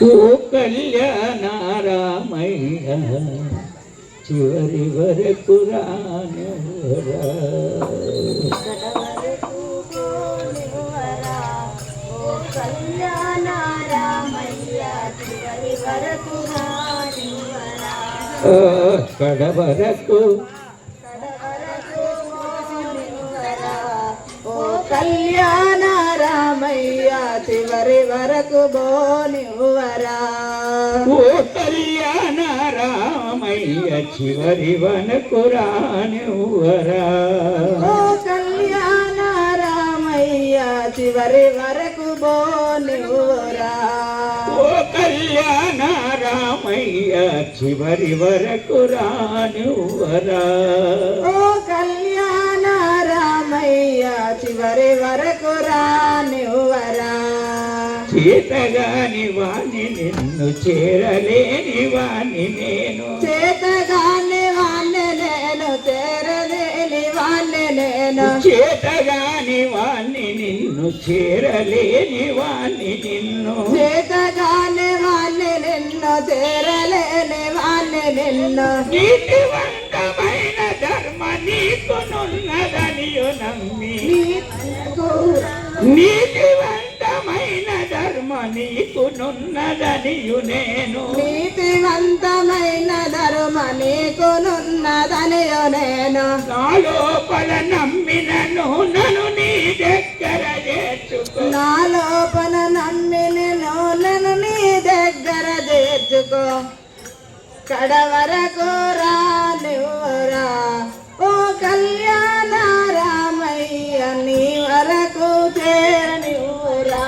ఓ కళ్యాణ రామయ్య చివరి వరకు రానివరా కళ్యాణ రామయ్య ఓ కళ్యాణ రామయ్య చివరి వరకు బోనివ్వరా? రామయ్య చివరి వరకు రానివరా ఓ కళ్యాణ రామయ్య చివరి వరకు బోనివ్వరా? ఓ కళ్యాణ రామయ్య చివరి వరకు రానివరా ఓ కళ్యాణ చివరి వరకు రానివ్వరా చేతగాని వాణ్ణి నిన్ను చేరలేని వాణ్ణి నేను. చేతగాని వాణ్ణి నేను చేరలేని వాణ్ణి నేను. చేతగాని వాణ్ణి నిన్ను చేరలేని వాణ్ణి నిన్ను. చేతగాని వాణ్ణి నిన్ను చేరలేని వాణ్ణి నిన్ను. ధర్మ నీకునున్నదనియు నమ్మి. నీతివంతమైన ధర్మ నీకునున్నదనియు నేను. నీతివంతమైన ధర్మ నీకునున్నదనియో నేను. నా లోపల నమ్మినను నన్ను నీ దగ్గర చేర్చుకో. నా లోపల నమ్మి నేను నన్ను నీ దగ్గర చేర్చుకో. కడ వరకు రానివ్వరా ఓ కళ్యాణ రామయ్య నీ వరకు చేరనివ్వరా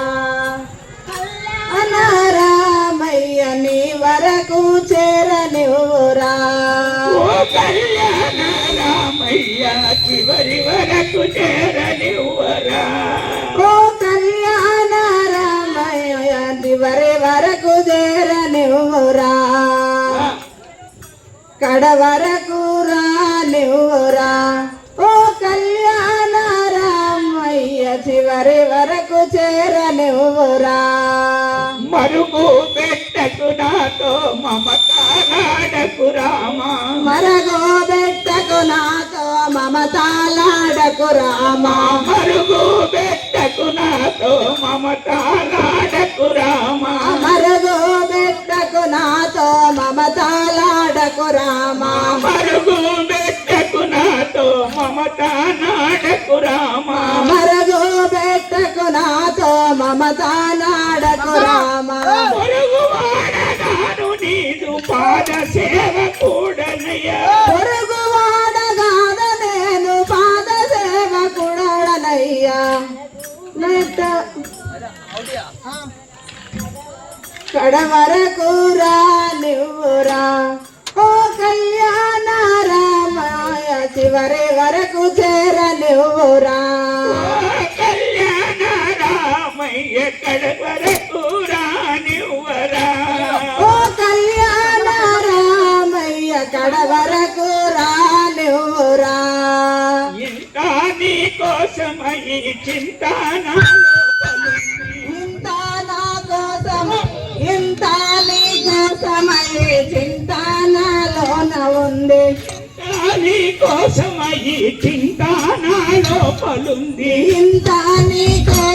అన రామయ్య నీ వరకు చేరనివ్వరా ఓ కళ్యాణ రామయ్య చివరి వరకు చేరనివ్వరా ఓ కళ్యాణ రామయ్య చివరి వరకు చేరనివ్వరా కడ వరకు మరుగు పెట్టకు నాతో మమతాడకు రామా. మరగో బెట్టకు నాతో మమతాలాడకు రామా. మరుగు పెట్టకు నాతో మమతాడకు రామా. మరగో బెట్టకు నాతో మమతాలాడకు రామా. మరుగు పెట్టకు నాతో మమతాడకు రామా. మరగో బెట్టకు నాతో మమతాలాడకు కుడనయ్యా నెట్ట. కడ వరకు రానివ్వురా ఓ కళ్యాణ రామాయ చివరి వరకు చేరనివ్వురా కళ్యాణ రామయ్య కడ వరకు రానివ్వరా ఓ కళ్యాణ రామయ్య కడ వరకు కోసమై చింత నా కోసం ఇంత నీ కోసమై చింత నాలోన ఉంది ఇంకా నీ కోసమై చింత నాలో పలుంది ఇంత నీ కోసమై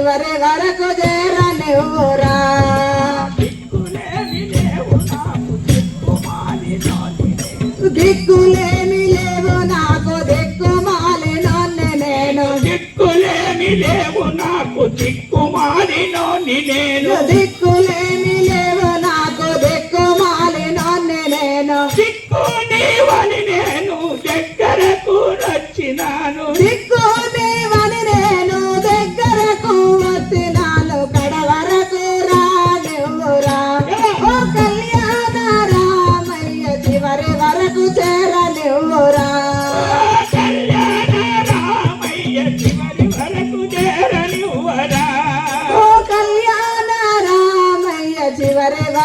చివరి వరకు చేరనివ్వురా. దిక్కులేమి లేవు నాకు దిక్కుమాలి నన్ను నేను. దిక్కులేమి లేవు నాకు దిక్కుమాలి నన్ను నేను. దిక్కులేమి లేవు నాకు దిక్కుమాలి నన్ను నేను. దిక్కు నీవని నేను దగ్గరకు నచ్చినాను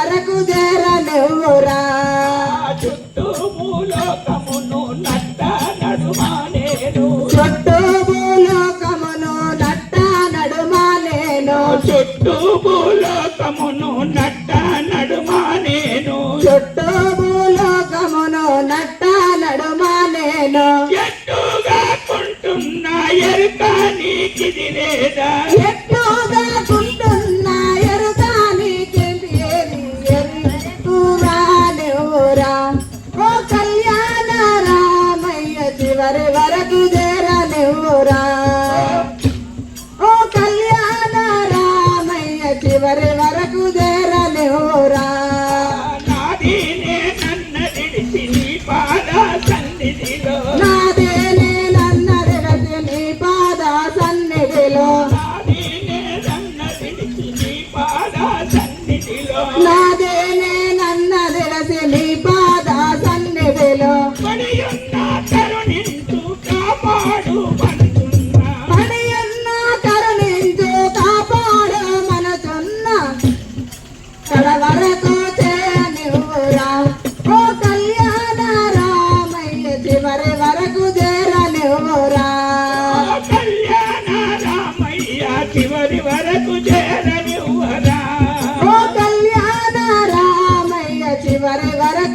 వరకు చేరలేవురా చుట్టూ భూలోకమును నట్ట నడుమా నేను చుట్టూ భూలోకమును నట్ట నడుమా నేను చుట్టూ భూలోకమును నట్ట నడుమా నేను చుట్టూ భూలోకమును నట్ట నడుమా నేను ఎట్టుగా కొంటున్నా ఎరుక నీకిది లేదా?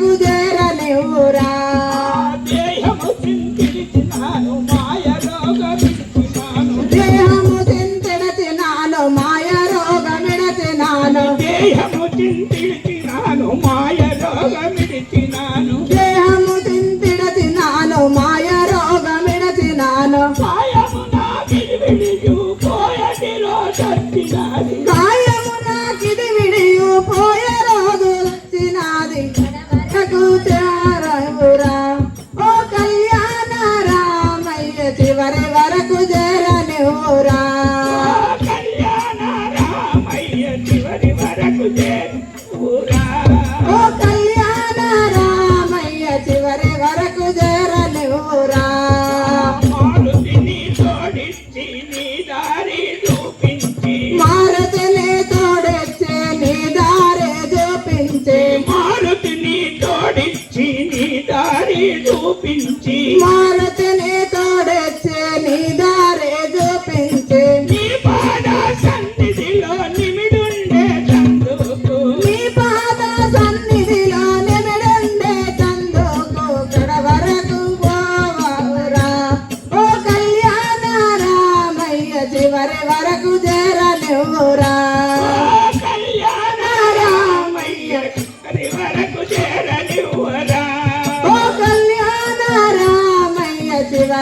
good day.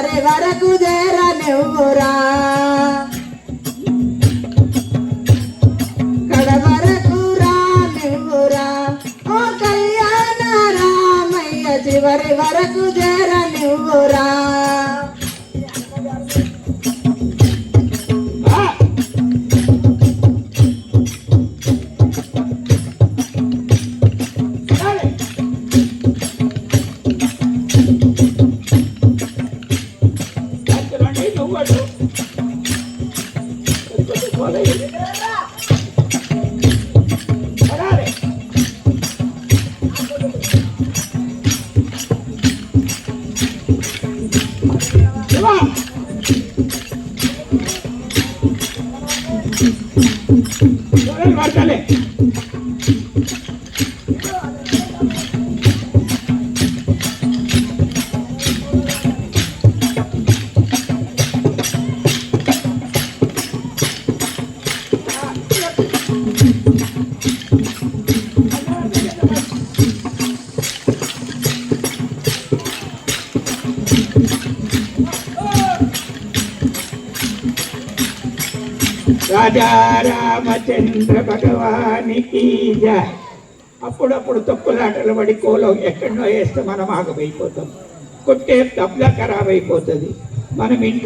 Barakuda, Diba? రాజారామచంద్ర భగవానికి అప్పుడప్పుడు తప్పులాటలు పడి కోలో ఎక్కడో వేస్తే మనం ఆగమైపోతాం. కొట్టే తబ్ల ఖరాబ్ అయిపోతుంది మనం ఇంటి